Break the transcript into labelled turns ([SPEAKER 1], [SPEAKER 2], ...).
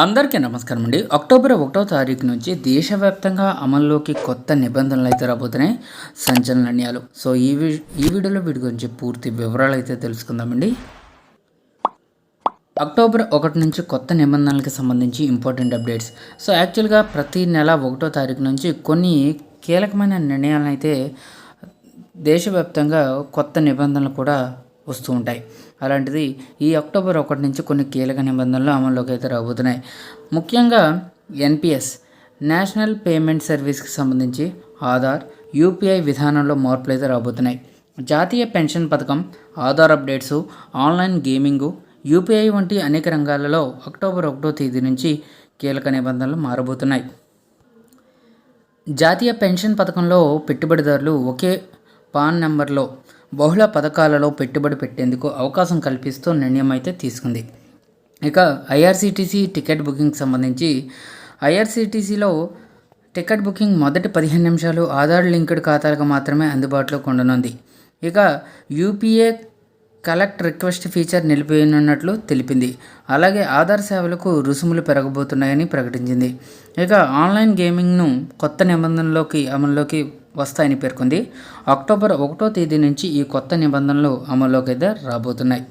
[SPEAKER 1] అందరికీ నమస్కారం అండి. అక్టోబర్ ఒకటో తారీఖు నుంచి దేశవ్యాప్తంగా అమల్లోకి కొత్త నిబంధనలు అయితే రాబోతున్నాయి. సంచలన నిర్ణయాలు సో ఈ ఈ వీడియోలో వీటి గురించి పూర్తి వివరాలు అయితే తెలుసుకుందామండి. అక్టోబర్ ఒకటి నుంచి కొత్త నిబంధనలకు సంబంధించి ఇంపార్టెంట్ అప్డేట్స్. సో యాక్చువల్గా ప్రతి నెల ఒకటో తారీఖు నుంచి కొన్ని కీలకమైన నిర్ణయాలను అయితే దేశవ్యాప్తంగా కొత్త నిబంధనలు కూడా వస్తూ ఉంటాయి. అలాంటిది ఈ అక్టోబర్ ఒకటి నుంచి కొన్ని కీలక నిబంధనలు అమల్లోకి అయితే రాబోతున్నాయి. ముఖ్యంగా ఎన్పిఎస్ నేషనల్ పేమెంట్ సర్వీస్కి సంబంధించి ఆధార్ యూపీఐ విధానంలో మార్పులు అయితే రాబోతున్నాయి. జాతీయ పెన్షన్ పథకం Aadhaar updates online gaming UPI వంటి అనేక రంగాలలో అక్టోబర్ ఒకటో తేదీ నుంచి కీలక నిబంధనలు మారబోతున్నాయి. జాతీయ పెన్షన్ పథకంలో పెట్టుబడిదారులు ఒకే పాన్ నెంబర్లో బహుళ పథకాలలో పెట్టుబడి పెట్టేందుకు అవకాశం కల్పిస్తూ నిర్ణయం అయితే తీసుకుంది. ఇక ఐఆర్సీటీసీ టికెట్ బుకింగ్ సంబంధించి ఐఆర్సీటీసీలో టికెట్ బుకింగ్ మొదటి పదిహేను నిమిషాలు ఆధార్ లింక్డ్ ఖాతాలకు మాత్రమే అందుబాటులో ఉండనుంది ఇక యూపీఏ కలెక్ట్ రిక్వెస్ట్ ఫీచర్ నిలిపినున్నట్లు తెలిపింది. అలాగే ఆధార్ సేవలకు రుసుములు పెరగబోతున్నాయని ప్రకటించింది. ఇక ఆన్లైన్ గేమింగ్ను కొత్త నిబంధనలోకి అమల్లోకి వస్తాయని పేర్కొంది. అక్టోబర్ ఒకటో తేదీ నుంచి ఈ కొత్త నిబంధనలు అమల్లోకి అయితే రాబోతున్నాయి.